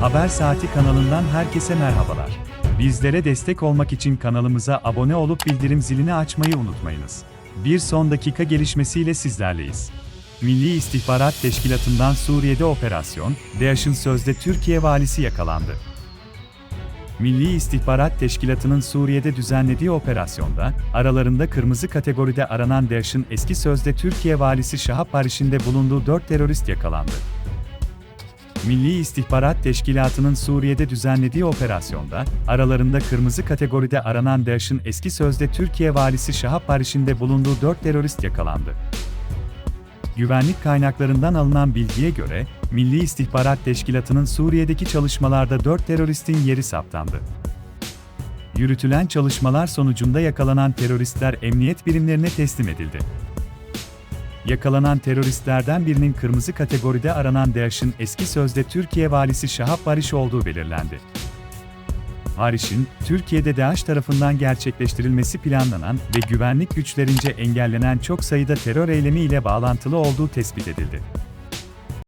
Haber Saati kanalından herkese merhabalar. Bizlere destek olmak için kanalımıza abone olup bildirim zilini açmayı unutmayınız. Bir son dakika gelişmesiyle sizlerleyiz. Milli İstihbarat Teşkilatı'ndan Suriye'de operasyon, DAEŞ'in sözde Türkiye valisi yakalandı. Milli İstihbarat Teşkilatı'nın Suriye'de düzenlediği operasyonda, aralarında kırmızı kategoride aranan DAEŞ'in eski sözde Türkiye valisi Şahap Barış'ın de bulunduğu 4 terörist yakalandı. Milli İstihbarat Teşkilatı'nın Suriye'de düzenlediği operasyonda, aralarında kırmızı kategoride aranan DAEŞ'in eski sözde Türkiye valisi Şahap Barış'ın de bulunduğu 4 terörist yakalandı. Güvenlik kaynaklarından alınan bilgiye göre, Milli İstihbarat Teşkilatı'nın Suriye'deki çalışmalarda 4 teröristin yeri saptandı. Yürütülen çalışmalar sonucunda yakalanan teröristler emniyet birimlerine teslim edildi. Yakalanan teröristlerden birinin kırmızı kategoride aranan DAEŞ'in eski sözde Türkiye valisi Şahap Barış olduğu belirlendi. Barış'ın, Türkiye'de DAEŞ tarafından gerçekleştirilmesi planlanan ve güvenlik güçlerince engellenen çok sayıda terör eylemi ile bağlantılı olduğu tespit edildi.